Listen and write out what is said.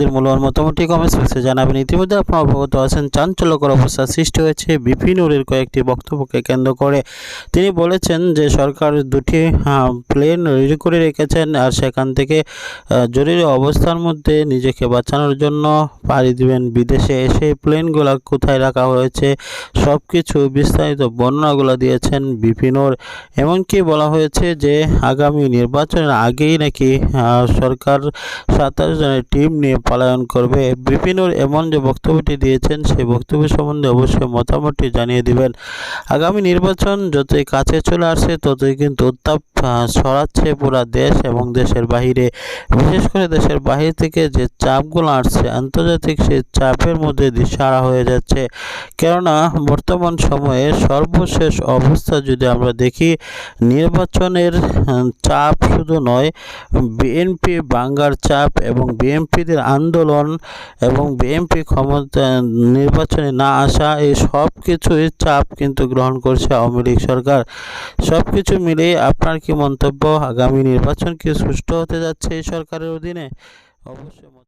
আপনাদের মূল্যবান মতামতটি কমেন্টস বক্সে জানাবেন। ইতিমধ্যে আপনারা অবগত আছেন, চাঞ্চল্যকর অবস্থা সৃষ্টি হয়েছে। বিপিনুরের কয়েকটি বক্তব্যকে কেন্দ্র করে তিনি বলেছেন যে, সরকার দুটি প্লেন রেডি করে রেখেছেন আর সেখান থেকে জরুরি অবস্থার মধ্যে নিজেকে বাঁচানোর জন্য পাড়ি দিবেন। বিদেশে এসে প্লেনগুলো কোথায় রাখা হয়েছে সব কিছু বিস্তারিত বর্ণনাগুলো দিয়েছেন বিপিনুর। এমনকি বলা হয়েছে যে, আগামী নির্বাচনের আগেই নাকি সরকার সাতাশ জনের টিম নিয়ে পলায়ন করবে। বিপিনুর এমন যে বক্তব্যটি দিয়েছেন, সেই বক্তব্য সম্বন্ধে অবশ্যই মতামতটি জানিয়ে দিবেন। আগামী নির্বাচন যতই কাছে চলে আসছে ততই কিন্তু উত্তাপ ছড়াচ্ছে পুরা দেশ এবং দেশের বাহিরে। বিশেষ করে দেশের বাহির থেকে যে চাপগুলো আসছে, আন্তর্জাতিক সেই চাপের মধ্যে দিশারা হয়ে যাচ্ছে। কেননা, বর্তমান সময়ে সর্বশেষ অবস্থা যদি আমরা দেখি, নির্বাচনের চাপ শুধু নয়, বিএনপি বাঙ্গার চাপ এবং বিএনপিদের আন্দোলন এবং বিএনপি ক্ষমতা নির্বাচনে না আসা, এই সব কিছুই চাপ কিন্তু গ্রহণ করছে আওয়ামী লীগ সরকার। সব কিছু মিলিয়ে আপনার কি মন্তব্য আগামী নির্বাচন কি সুষ্ঠু হতে যাচ্ছে এই সরকারের অধীনে? অবশ্যই